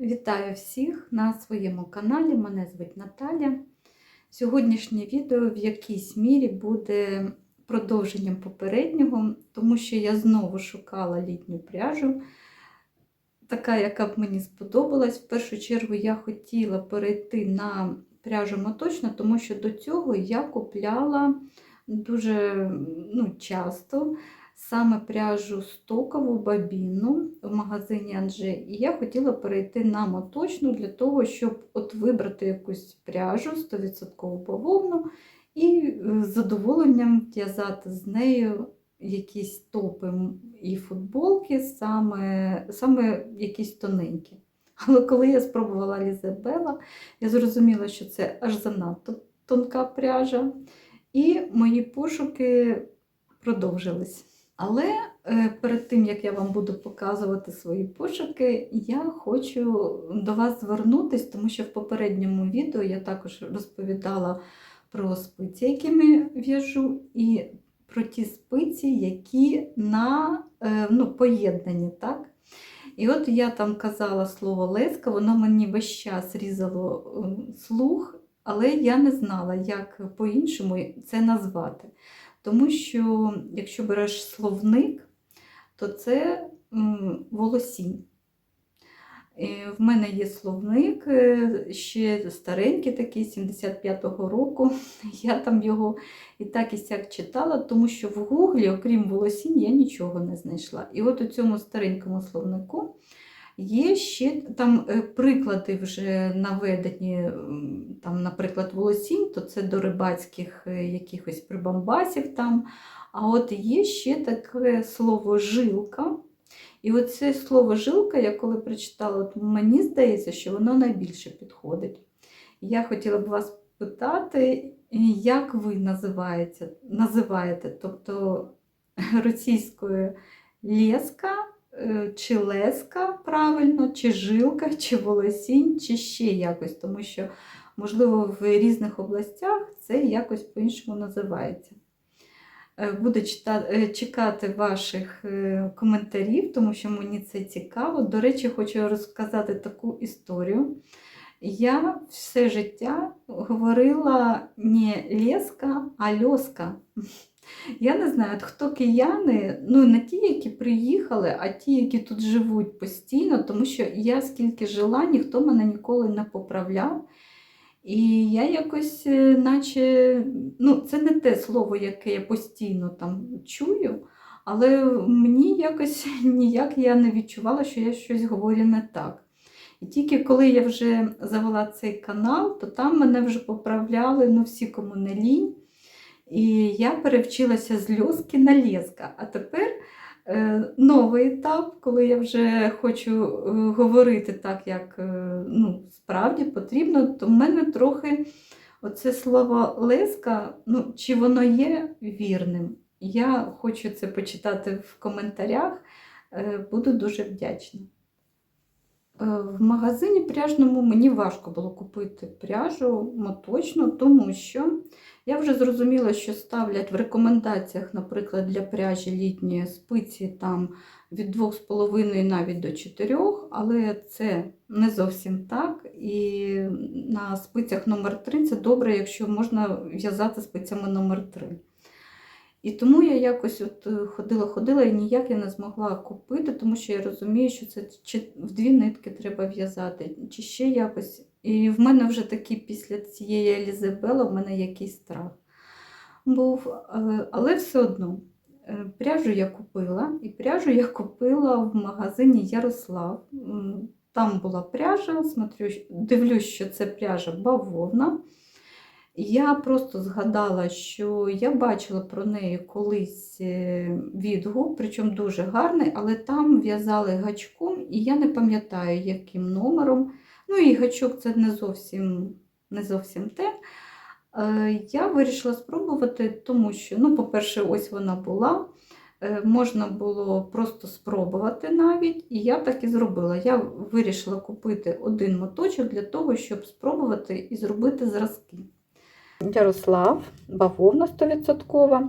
Вітаю всіх на своєму каналі. Мене звуть Наталя. Сьогоднішнє відео в якійсь мірі буде продовженням попереднього, тому що я знову шукала літню пряжу, така, яка б мені сподобалась. В першу чергу я хотіла перейти на пряжу моточну, тому що до цього я купляла дуже ну, часто саме пряжу стокову бабіну в магазині Анже. І я хотіла перейти на моточну для того, щоб от вибрати якусь пряжу 100% бавовну і е, з задоволенням в'язати з нею якісь топи і футболки, саме, саме якісь тоненькі. Але коли я спробувала Лізабела, я зрозуміла, що це аж занадто тонка пряжа. І мої пошуки продовжились. Але е, перед тим, як я вам буду показувати свої пошуки, я хочу до вас звернутися, тому що в попередньому відео я також розповідала про спиці, якими в'яжу, і про ті спиці, які на е, ну, поєднані. так? І от я там казала слово леска, воно мені весь час різало е, слух, але я не знала, як по-іншому це назвати. Тому що, якщо береш словник, то це волосінь. Е, В мене є словник, е, ще старенький такий, 75-го року. Я там його і так і сяк читала, тому що в гуглі, окрім волосінь, я нічого не знайшла. І от у цьому старенькому словнику є ще там е, приклади вже наведені, там, наприклад, волосінь, то це до рибацьких е, якихось прибамбасів там. А от є ще таке слово жилка. І оце слово жилка, я коли прочитала, от мені здається, що воно найбільше підходить. Я хотіла б вас питати, як ви називаєте, називаєте тобто російською леска, чи леска правильно, чи жилка, чи волосінь, чи ще якось, тому що, можливо, в різних областях це якось по-іншому називається. Е, Буду е, чекати ваших е, коментарів, тому що мені це цікаво. До речі, хочу розказати таку історію. Я все життя говорила не леска, а льоска. Я не знаю, от хто кияни, ну не ті, які приїхали, а ті, які тут живуть постійно, тому що я скільки жила, ніхто мене ніколи не поправляв. І я якось, е, наче, ну, це не те слово, яке я постійно там чую, але мені якось ніяк я не відчувала, що я щось говорю не так. І тільки коли я вже завела цей канал, то там мене вже поправляли ну, всі, кому не лінь. І я перевчилася з льоски на леска. А тепер е, новий етап, коли я вже хочу е, говорити так, як е, ну, справді потрібно, то в мене трохи оце слово леска, ну, чи воно є вірним. Я хочу це почитати в коментарях, е, буду дуже вдячна. Е, В магазині пряжному мені важко було купити пряжу моточну, тому що я вже зрозуміла, що ставлять в рекомендаціях, наприклад, для пряжі літньої спиці там від 2,5 навіть до 4, але це не зовсім так. І на спицях номер 3 це добре, якщо можна в'язати спицями номер 3. І тому я якось от ходила-ходила і ніяк я не змогла купити, тому що я розумію, що це чи в дві нитки треба в'язати, чи ще якось. І в мене вже такий після цієї Елізабела в мене якийсь страх був. Е, Але все одно е, пряжу я купила, і пряжу я купила в магазині Ярослав. Там була пряжа, смотрю, дивлюсь, що це пряжа бавовна. Я просто згадала, що я бачила про неї колись е, відгук, причому дуже гарний, але там в'язали гачком, і я не пам'ятаю, яким номером. Ну і гачок це не зовсім, не зовсім те. Е, Я вирішила спробувати, тому що, ну, по-перше, ось вона була. Е, Можна було просто спробувати навіть, і я так і зробила. Я вирішила купити один моточок для того, щоб спробувати і зробити зразки. Ярослав, бавовна 100%.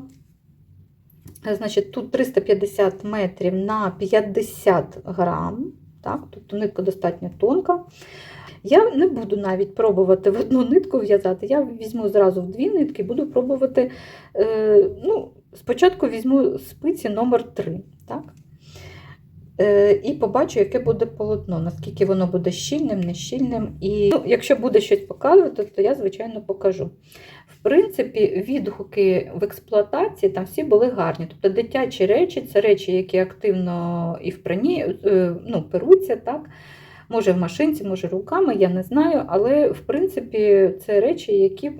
Значить, тут 350 метрів на 50 грам. Так? Тобто нитка достатньо тонка. Я не буду навіть пробувати в одну нитку в'язати. Я візьму зразу в дві нитки, буду пробувати. Е, ну, спочатку візьму спиці номер 3 так? Е, і побачу, яке буде полотно, наскільки воно буде щільним, нещільним. І ну, якщо буде щось показувати, то я, звичайно, покажу. В принципі, відгуки в експлуатації там всі були гарні. Тобто дитячі речі це речі, які активно і в прані е, ну, перуться. так? Може в машинці, може руками, я не знаю, але в принципі це речі, які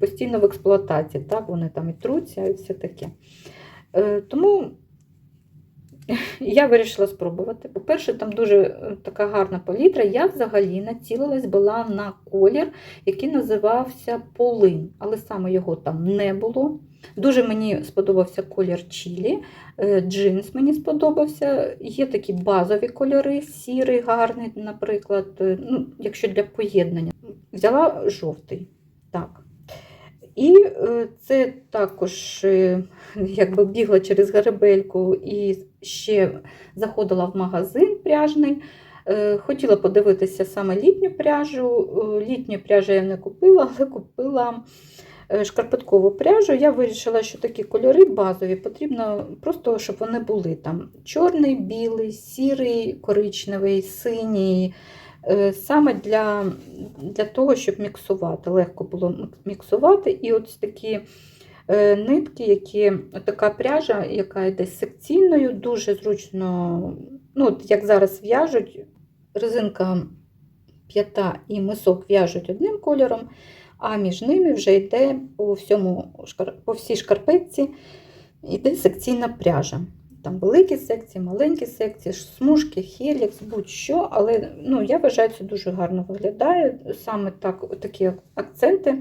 постійно в експлуатації, так, вони там і труться, і все таке. Е, Тому я вирішила спробувати. По-перше, там дуже е, така гарна палітра. Я взагалі націлилась була на колір, який називався Полин, але саме його там не було. Дуже мені сподобався колір Чілі, е, джинс мені сподобався. Є такі базові кольори, сірий, гарний, наприклад, е, ну, якщо для поєднання. Взяла жовтий. Так. І е, це також е, якби бігла через гарабельку і ще заходила в магазин пряжний. Е, Хотіла подивитися саме літню пряжу. Літню пряжу я не купила, але купила шкарпеткову пряжу. Я вирішила, що такі кольори базові, потрібно просто, щоб вони були там чорний, білий, сірий, коричневий, синій. Е, Саме для, для того, щоб міксувати. Легко було міксувати. І от такі е, нитки, які така пряжа, яка йде секційною, дуже зручно, ну, от як зараз в'яжуть, резинка п'ята і мисок в'яжуть одним кольором, а між ними вже йде по, всьому, по всій шкарпетці йде секційна пряжа. Там великі секції, маленькі секції, смужки, хелікс, будь-що, але ну, я вважаю, це дуже гарно виглядає. Саме так, такі акценти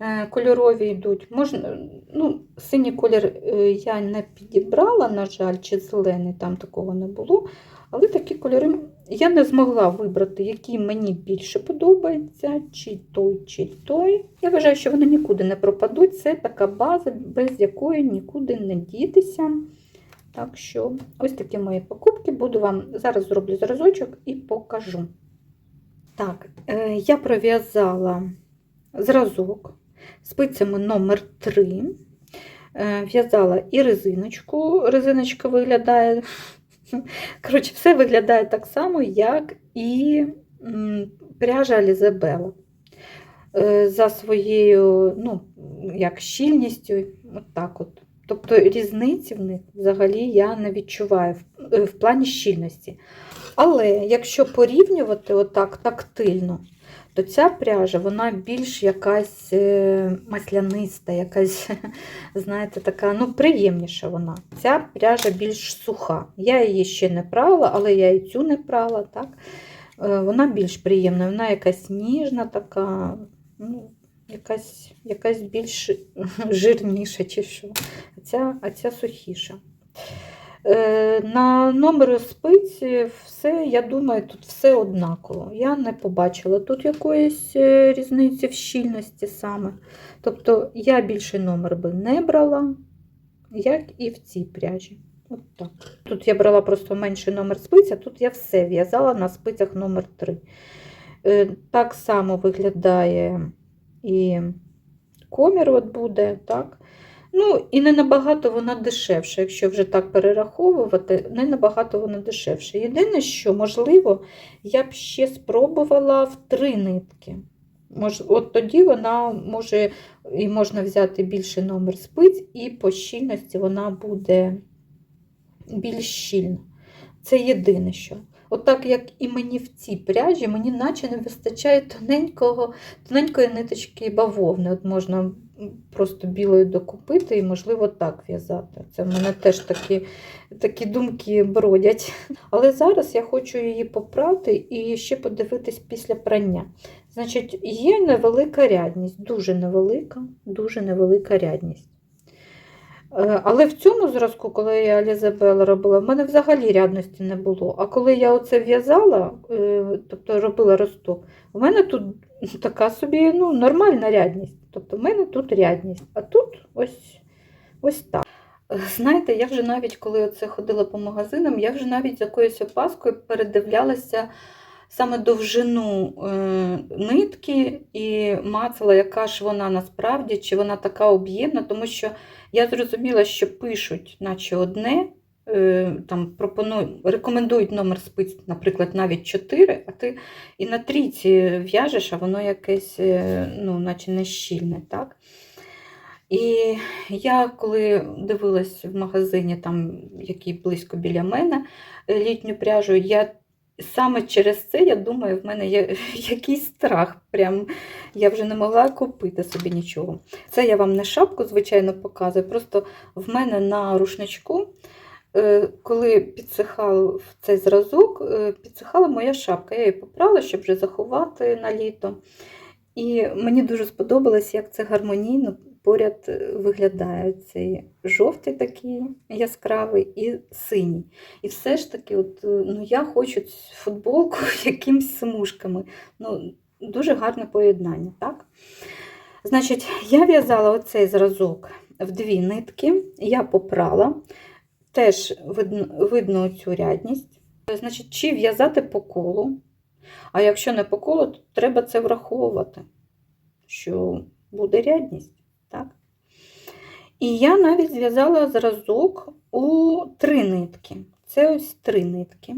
е, кольорові йдуть. Можна, ну, Синій колір е, я не підібрала, на жаль, чи зелений, там такого не було. Але такі кольори я не змогла вибрати, який мені більше подобається, чи той, чи той. Я вважаю, що вони нікуди не пропадуть. Це така база, без якої нікуди не дітися. Так що, ось такі мої покупки. Буду вам зараз зроблю зразочок і покажу. Так, е, я пров'язала зразок спицями номер 3 Е, В'язала і резиночку. Резиночка виглядає. Коротше, все виглядає так само, як і пряжа Алізабела. За своєю, ну, як щільністю, от так от. Тобто різниці в них взагалі я не відчуваю в, е, в плані щільності. Але якщо порівнювати отак тактильно, то ця пряжа вона більш якась е, масляниста, якась, знаєте, така, ну, приємніша вона. Ця пряжа більш суха. Я її ще не прала, але я і цю не прала. так. Е, Вона більш приємна, вона якась ніжна, така, ну, якась, якась більш жирніша чи що. А ця, а ця сухіша. Е, На номери спиці все, я думаю, тут все однаково. Я не побачила тут якоїсь е, різниці в щільності саме. Тобто я більший номер би не брала, як і в цій пряжі. От так. Тут я брала просто менший номер спиць, тут я все в'язала на спицях номер 3. Е, Так само виглядає і комір от буде, так. Ну, і не набагато вона дешевша, якщо вже так перераховувати, не набагато вона дешевша. Єдине, що, можливо, я б ще спробувала в три нитки. Мож, от тоді вона може і можна взяти більший номер спиць, і по щільності вона буде більш щільна. Це єдине що. От так як і мені в цій пряжі, мені наче не вистачає тоненького, тоненької ниточки бавовни. От можна просто білою докупити і, можливо, так в'язати. Це в мене теж такі, такі думки бродять. Але зараз я хочу її попрати і ще подивитись після прання. Значить, є невелика рядність, дуже невелика, дуже невелика рядність. Е, Але в цьому зразку, коли я Алізабела робила, в мене взагалі рядності не було. А коли я оце в'язала, е, тобто робила росток, у мене тут така собі ну, нормальна рядність. Тобто в мене тут рядність, а тут ось, ось так. Знаєте, я вже навіть, коли оце ходила по магазинам, я вже навіть з якоюсь опаскою передивлялася саме довжину е, нитки і мацала, яка ж вона насправді, чи вона така об'ємна, тому що я зрозуміла, що пишуть, наче одне, е, там пропонують, рекомендують номер спиць, наприклад, навіть 4, а ти і на трійці в'яжеш, а воно якесь, е, ну, наче не щільне. так? І я коли дивилась в магазині, там, який близько біля мене, літню пряжу, я саме через це, я думаю, в мене є якийсь страх. Прям я вже не могла купити собі нічого. Це я вам не шапку, звичайно, показую. Просто в мене на рушничку, е, коли підсихав цей зразок, е, підсихала моя шапка. Я її поправила, щоб вже заховати на літо. І мені дуже сподобалось, як це гармонійно поряд е, виглядає цей жовтий такий яскравий і синій. І все ж таки, от, е, ну, я хочу цю футболку якимсь смужками. Ну, Дуже гарне поєднання. так? Значить, я в'язала оцей зразок в дві нитки, я попрала, теж видно, видно цю рядність. Значить, чи в'язати по колу, а якщо не по колу, то треба це враховувати, що буде рядність. Так? І я навіть зв'язала зразок у три нитки. Це ось три нитки.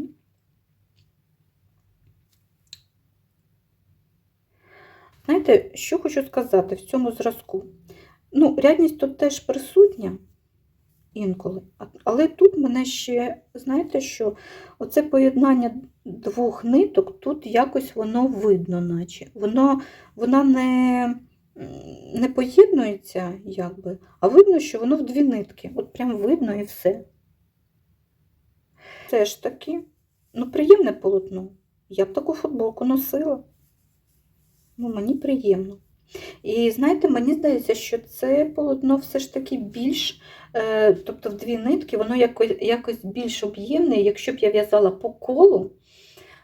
Знаєте, що хочу сказати в цьому зразку? Ну, рядність тут теж присутня інколи, але тут мене ще, знаєте що, оце поєднання двох ниток, тут якось воно видно, наче. Воно, вона не, не поєднується, якби, а видно, що воно в дві нитки. От прям видно і все. Це ж таки, ну, приємне полотно. Я б таку футболку носила. Ну, мені приємно. І знаєте, мені здається, що це полотно все ж таки більш, е, тобто в дві нитки, воно якось, якось більш об'ємне. Якщо б я в'язала по колу,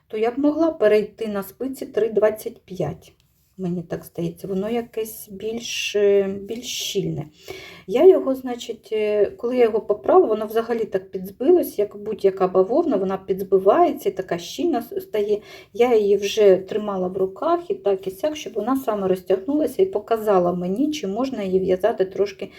то я б могла перейти на спиці 3,25. Мені так здається, воно якесь більш, е, більш щільне. Я його, значить, е, коли я його поправила, воно взагалі так підзбилось, як будь-яка бавовна, вона підзбивається і така щільна стає. Я її вже тримала в руках і так і сяк, щоб вона саме розтягнулася і показала мені, чи можна її в'язати трошки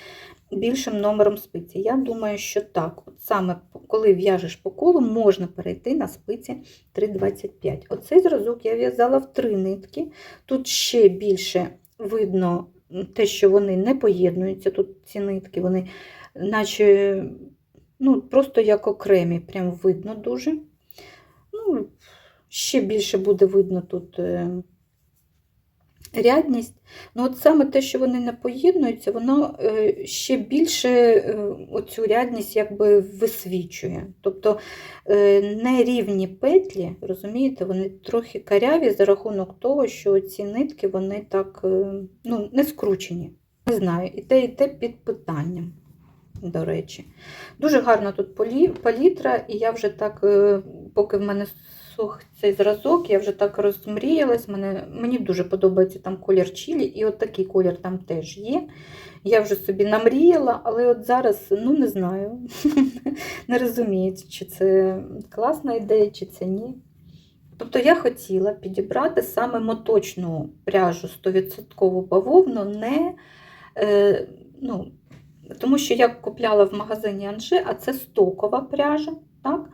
більшим номером спиці. Я думаю, що так. От саме коли в'яжеш по колу, можна перейти на спиці 3,25. Оцей зразок я в'язала в три нитки. Тут ще більше видно те, що вони не поєднуються. Тут ці нитки, вони наче ну, просто як окремі, прям видно дуже. Ну, ще більше буде видно тут е, рядність. Ну, от саме те, що вони не поєднуються, воно е, ще більше е, оцю рядність якби висвічує. Тобто е, нерівні петлі, розумієте, вони трохи каряві за рахунок того, що ці нитки вони так ну, не скручені. Не знаю, і те, і те під питанням, до речі. Дуже гарна тут палітра, і я вже так, поки в мене сух цей зразок, я вже так розмріялась. Мене, мені дуже подобається там колір чілі, і от такий колір там теж є. Я вже собі намріяла, але от зараз ну не знаю, не розумію, чи це класна ідея, чи це ні. Тобто я хотіла підібрати саме моточну пряжу 100% бавовну, не, е, ну, тому що я купляла в магазині Анже, а це стокова пряжа. так?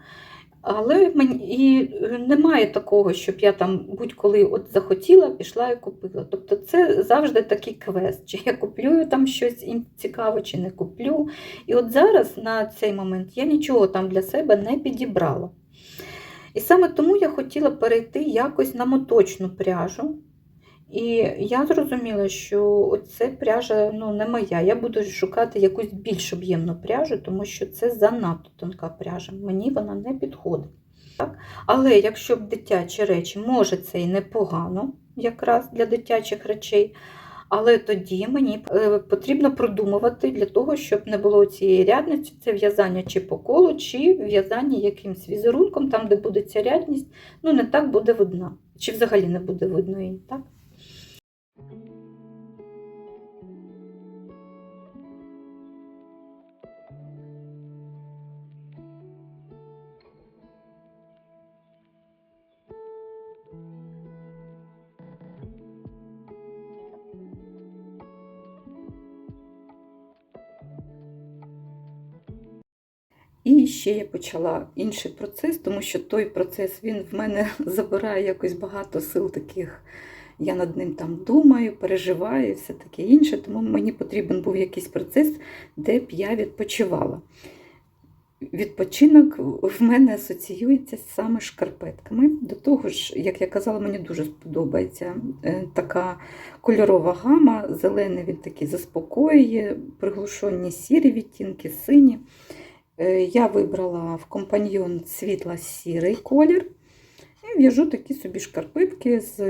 Але мені і немає такого, щоб я там будь-коли от захотіла, пішла і купила. Тобто це завжди такий квест, чи я куплю там щось цікаве, чи не куплю. І от зараз на цей момент я нічого там для себе не підібрала. І саме тому я хотіла перейти якось на моточну пряжу. І я зрозуміла, що це пряжа ну, не моя. Я буду шукати якусь більш об'ємну пряжу, тому що це занадто тонка пряжа. Мені вона не підходить. Так? Але якщо б дитячі речі, може це і непогано, якраз для дитячих речей. Але тоді мені е, потрібно продумувати для того, щоб не було цієї рядності, це в'язання чи по колу, чи в'язання якимсь візерунком, там, де буде ця рядність, ну не так буде видна. Чи взагалі не буде видно її. так? І ще я почала інший процес, тому що той процес він в мене забирає якось багато сил таких. Я над ним там думаю, переживаю і все таке інше. Тому мені потрібен був якийсь процес, де б я відпочивала. Відпочинок в мене асоціюється саме шкарпетками. До того ж, як я казала, мені дуже сподобається е, така кольорова гама, зелений він такий заспокоює, приглушені сірі відтінки, сині. Е, Я вибрала в компаньйон світло-сірий колір і в'яжу такі собі шкарпетки з,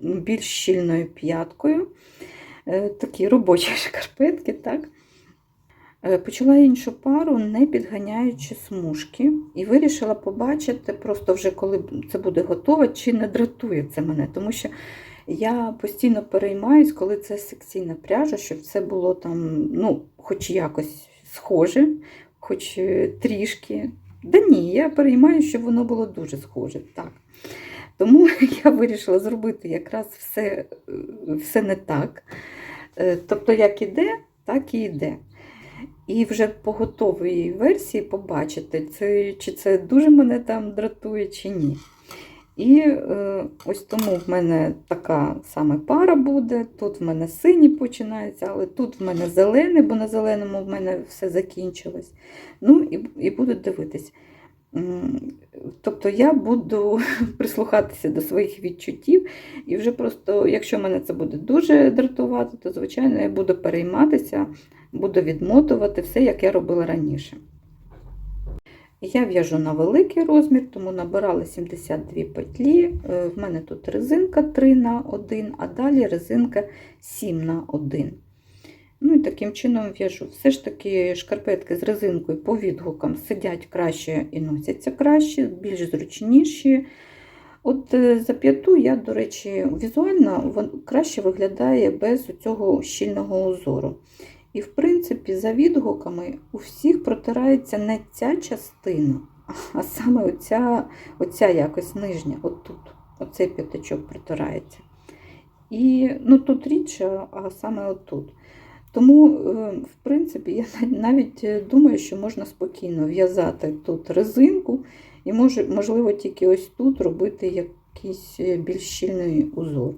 більш щільною п'яткою. Е, Такі робочі шкарпетки. так. Е, Почала іншу пару, не підганяючи смужки, і вирішила побачити, просто вже коли це буде готово, чи не дратує це мене. Тому що я постійно переймаюсь, коли це секційна пряжа, щоб це було там, ну, хоч якось схоже, хоч е, трішки. Да ні, я переймаю, щоб воно було дуже схоже. так. Тому я вирішила зробити якраз все, е, все не так. Е, Тобто, як іде, так і йде. І вже по готовій версії побачити, це, чи це дуже мене там дратує, чи ні. І е, ось тому в мене така саме пара буде. Тут в мене синій починається, але тут в мене зелений, бо на зеленому в мене все закінчилось. Ну і, і буду дивитись. Тобто я буду прислухатися до своїх відчуттів, і вже просто, якщо мене це буде дуже дратувати, то звичайно я буду перейматися, буду відмотувати все, як я робила раніше. Я в'яжу на великий розмір, тому набирала 72 петлі. Е, В мене тут резинка 3 на 1, а далі резинка 7 на 1. Ну і таким чином в'яжу. Все ж таки шкарпетки з резинкою по відгукам сидять краще і носяться краще, більш зручніші. От е, за п'яту я, до речі, візуально краще виглядає без цього щільного узору. І, в принципі, за відгуками у всіх протирається не ця частина, а саме оця, оця якось нижня, отут, оцей п'ятачок протирається. І ну, тут рідше, а саме отут. Тому, е, в принципі, я навіть е, думаю, що можна спокійно в'язати тут резинку, і може, можливо тільки ось тут робити якийсь е, більш щільний узор.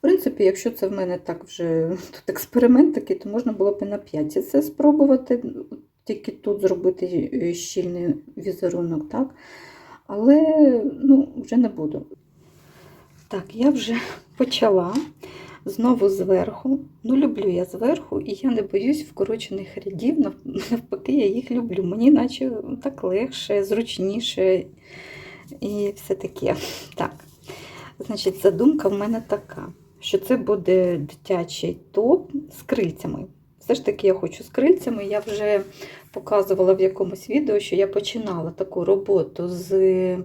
В принципі, якщо це в мене так вже тут експеримент такий, то можна було б і на 5 це спробувати, тільки тут зробити щільний візерунок, так? Але ну, вже не буду. Так, я вже почала знову зверху. Ну, люблю я зверху, і я не боюсь вкорочених рядів. Навпаки, я їх люблю. Мені наче так легше, зручніше і все таке. Так. Значить, задумка в мене така, що це буде дитячий топ з крильцями. Все ж таки, я хочу з крильцями. Я вже показувала в якомусь відео, що я починала таку роботу з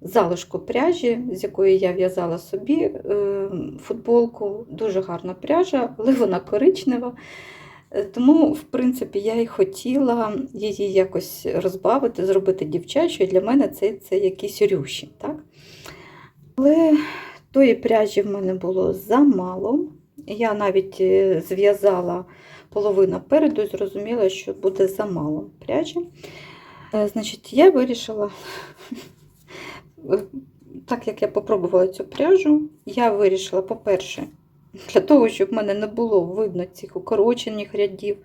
залишку пряжі, з якої я в'язала собі е, футболку. Дуже гарна пряжа, але вона коричнева. Е, Тому, в принципі, я і хотіла її якось розбавити, зробити дівчачою. Для мене це, це якісь рюші. Так? Але тої пряжі в мене було замало. Я навіть е, зв'язала половину переду і зрозуміла, що буде замало пряжі. Е, Значить, я вирішила, так як я попробувала цю пряжу, я вирішила, по-перше, для того, щоб в мене не було видно цих укорочених рядів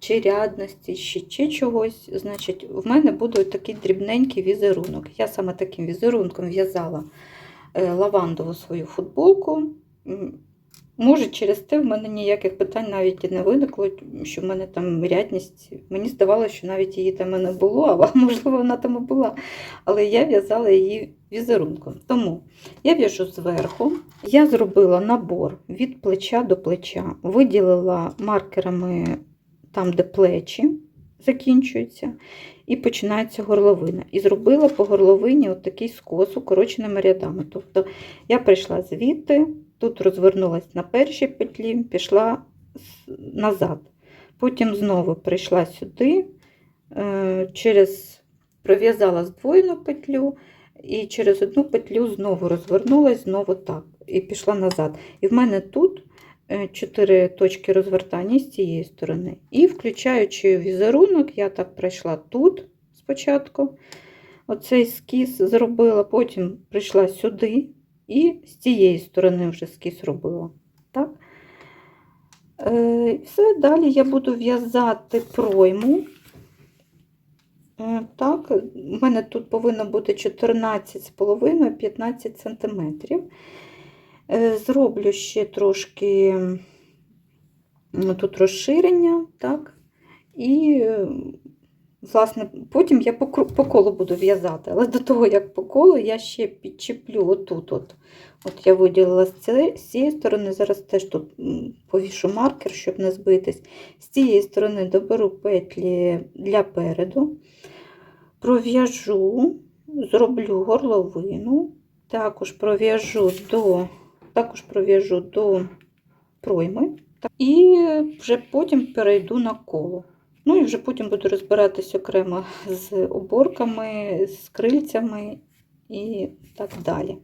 чи рядності, чи, чи чогось, значить, в мене буде такий дрібненький візерунок. Я саме таким візерунком в'язала лавандову свою футболку. Може, через те в мене ніяких питань навіть і не виникло, що в мене там рядність. Мені здавалося, що навіть її там не було, а можливо, вона там і була. Але я в'язала її візерунком. Тому я в'яжу зверху. Я зробила набор від плеча до плеча, виділила маркерами там, де плечі закінчуються, і починається горловина. І зробила по горловині от такий скос укороченими рядами. Тобто я прийшла звідти, тут розвернулася на першій петлі, пішла назад. Потім знову прийшла сюди, е, через пров'язала здвоєну петлю, і через одну петлю знову розвернулась, знову так, і пішла назад. І в мене тут 4 точки розвертання з цієї сторони. І включаючи візерунок, я так пройшла тут спочатку. Оцей скіс зробила, потім прийшла сюди і з цієї сторони вже скіс робила. Так? Е, все, далі я буду в'язати пройму. Е, Так, у мене тут повинно бути 14,5-15 см. Е, Зроблю ще трошки тут розширення, так, і, е, власне, потім я по, колу буду в'язати, але до того, як по колу, я ще підчеплю отут. От, от я виділила з цієї, сторони, зараз теж тут повішу маркер, щоб не збитись. З цієї сторони доберу петлі для переду, пров'яжу, зроблю горловину, також пров'яжу до, також пров'яжу до пройми і вже потім перейду на коло. Ну і вже потім буду розбиратись окремо з оборками, з крильцями і так далі.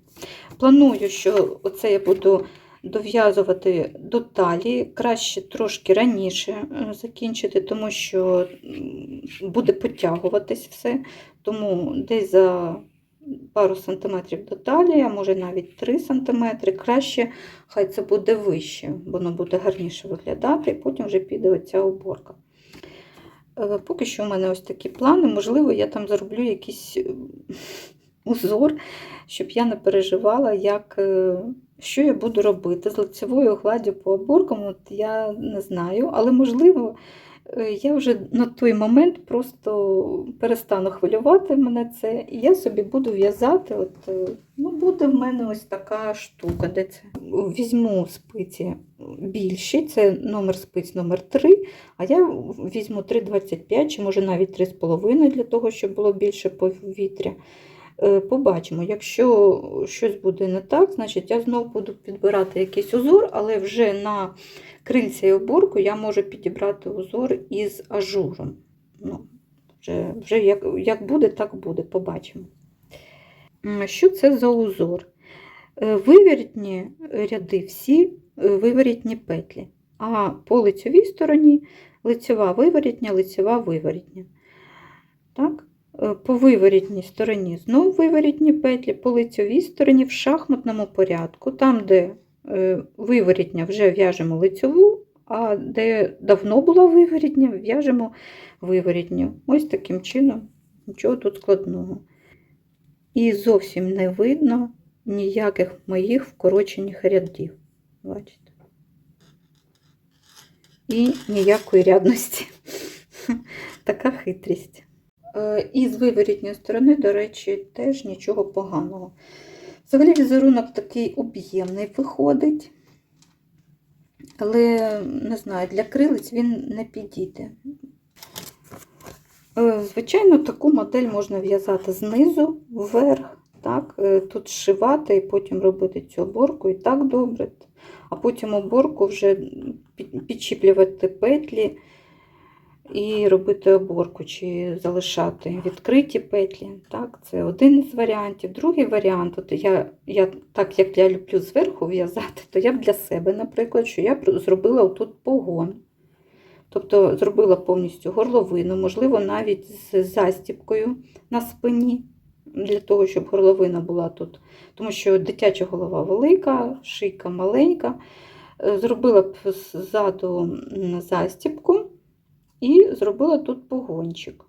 Планую, що оце я буду дов'язувати до талії, краще трошки раніше е, закінчити, тому що буде потягуватись все. Тому десь за пару сантиметрів до талії, а може навіть 3 сантиметри, краще хай це буде вище, воно буде гарніше виглядати, і потім вже піде оця оборка. Е, Поки що у мене ось такі плани. Можливо, я там зроблю якийсь е, узор, щоб я не переживала, як, е, що я буду робити з лицевою гладдю по оборкам. От я не знаю, але можливо. Е, Я вже на той момент просто перестану хвилювати мене це, і я собі буду в'язати. От, е, ну, буде в мене ось така штука, де це візьму спиці більші, це номер спиць номер 3, а я візьму 3,25 чи може навіть 3,5 для того, щоб було більше повітря. Е, Побачимо, якщо щось буде не так, значить я знову буду підбирати якийсь узор, але вже на крильця і оборку я можу підібрати узор із ажуром. Ну, вже вже як, як буде, так буде, побачимо. Що це за узор? Е, ряди всі е, петлі, а по лицьовій стороні лицьова виворітня, лицьова виворітня. Так? Е, По виворітній стороні знову виворітні петлі, по лицьовій стороні в шахматному порядку, там, де е, виворітня вже в'яжемо лицьову, а де давно була виворітня, в'яжемо виворітню. Ось таким чином, нічого тут складного. І зовсім не видно ніяких моїх вкорочених рядів. Бачите? І ніякої рядності. Така хитрість. Е, І з виворітньої сторони, до речі, теж нічого поганого. Взагалі візерунок такий об'ємний виходить, але не знаю, для крилиць він не підійде. Е, Звичайно, таку модель можна в'язати знизу вверх, так, е, тут зшивати і потім робити цю оборку і так добре. А потім оборку вже підчіплювати петлі і робити оборку, чи залишати відкриті петлі. Так, Це один із варіантів. Другий варіант, от я, я, так як я люблю зверху в'язати, то я б для себе, наприклад, що я зробила отут погон. Тобто зробила повністю горловину, можливо, навіть з застіпкою на спині, для того, щоб горловина була тут. Тому що дитяча голова велика, шийка маленька. Е, Зробила б ззаду застіпку і зробила тут погончик.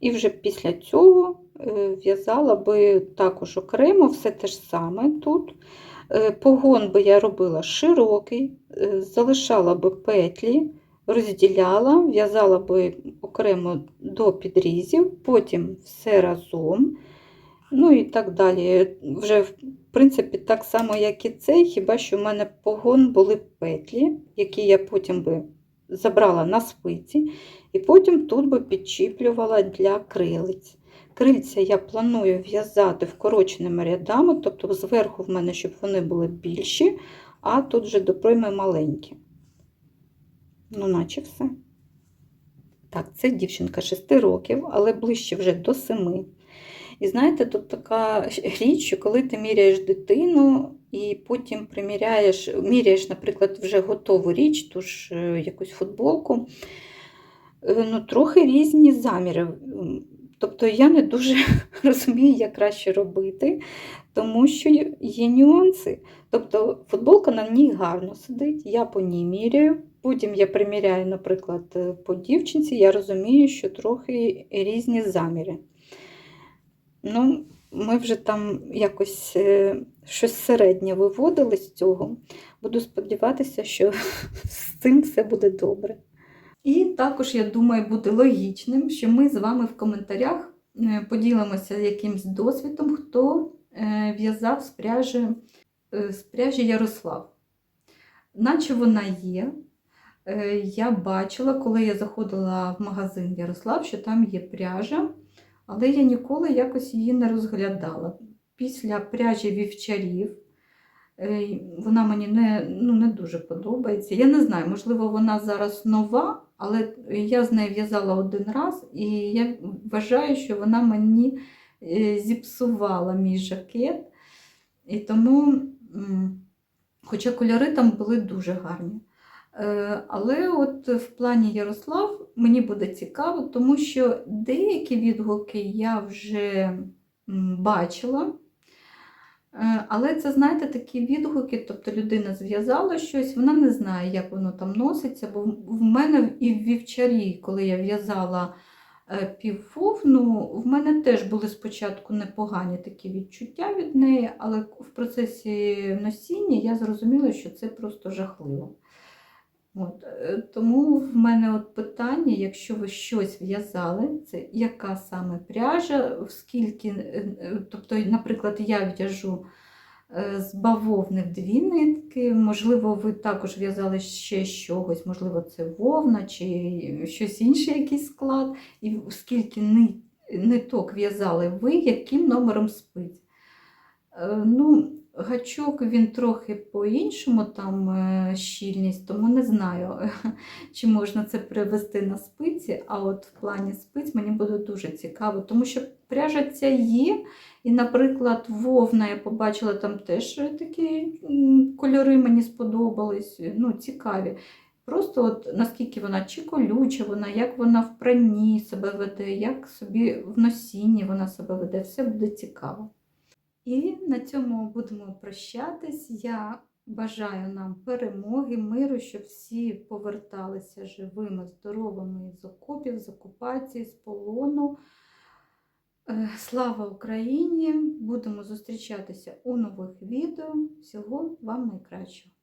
І вже після цього е, в'язала би також окремо все те ж саме тут. Е, Погон би я робила широкий, е, залишала би петлі, розділяла, в'язала би окремо до підрізів, потім все разом. Ну і так далі. Вже, в принципі, так само, як і цей, хіба що в мене погон були петлі, які я потім би забрала на спиці, і потім тут би підчіплювала для крилиць. Крильця я планую в'язати вкороченими рядами, тобто зверху в мене, щоб вони були більші, а тут вже до пройми маленькі. Ну, наче все. Так, це дівчинка 6 років, але ближче вже до 7. І знаєте, тут така річ, що коли ти міряєш дитину, і потім приміряєш, міряєш, наприклад, вже готову річ, ту ж е, якусь футболку. Е, Ну, трохи різні заміри. Тобто я не дуже розумію, як краще робити, тому що є- нюанси. Тобто футболка на ній гарно сидить, я по ній міряю. Потім я приміряю, наприклад, е, по дівчинці, я розумію, що трохи різні заміри. Ну, ми вже там якось щось середнє виводили з цього. Буду сподіватися, що з цим все буде добре. І також, я думаю, буде логічним, що ми з вами в коментарях е, поділимося якимсь досвідом, хто е, в'язав з пряжі, е, з пряжі Ярослав. Наче вона є. Я бачила, коли я заходила в магазин Ярослав, що там є пряжа, але я ніколи якось її не розглядала. Після пряжі вівчарів е, вона мені не, ну, не дуже подобається. Я не знаю, можливо, вона зараз нова, але я з нею в'язала один раз, і я вважаю, що вона мені е, зіпсувала мій жакет. І тому, хоча кольори там були дуже гарні. Е, Але от в плані Ярослав мені буде цікаво, тому що деякі відгуки я вже бачила. Е, Але це, знаєте, такі відгуки, тобто людина зв'язала щось, вона не знає, як воно там носиться, бо в- мене і в вівчарі, коли я в'язала е, піввовну, в мене теж були спочатку непогані такі відчуття від неї, але в процесі носіння я зрозуміла, що це просто жахливо. От, е, тому в мене от питання, якщо ви щось в'язали, це яка саме пряжа, скільки, е, е, тобто, наприклад, я в'яжу з бавовни в дві нитки, можливо, ви також в'язали ще чогось, можливо, це вовна чи щось інше, якийсь склад, і скільки ни- ниток в'язали ви, яким номером спиць. Е, Ну, гачок він трохи по-іншому, там е, щільність, тому не знаю, чи можна це перевести на спиці. А от в плані спиць мені буде дуже цікаво, тому що пряжа ця є. І, наприклад, вовна я побачила там теж такі кольори мені сподобались, ну, цікаві. Просто от наскільки вона чи колюча, вона, як вона в пранні себе веде, як собі в носінні вона себе веде, все буде цікаво. І на цьому будемо прощатись. Я бажаю нам перемоги, миру, щоб всі поверталися живими, здоровими з окопів, з окупації, з полону. Е, Слава Україні! Будемо зустрічатися у нових відео. Всього вам найкращого!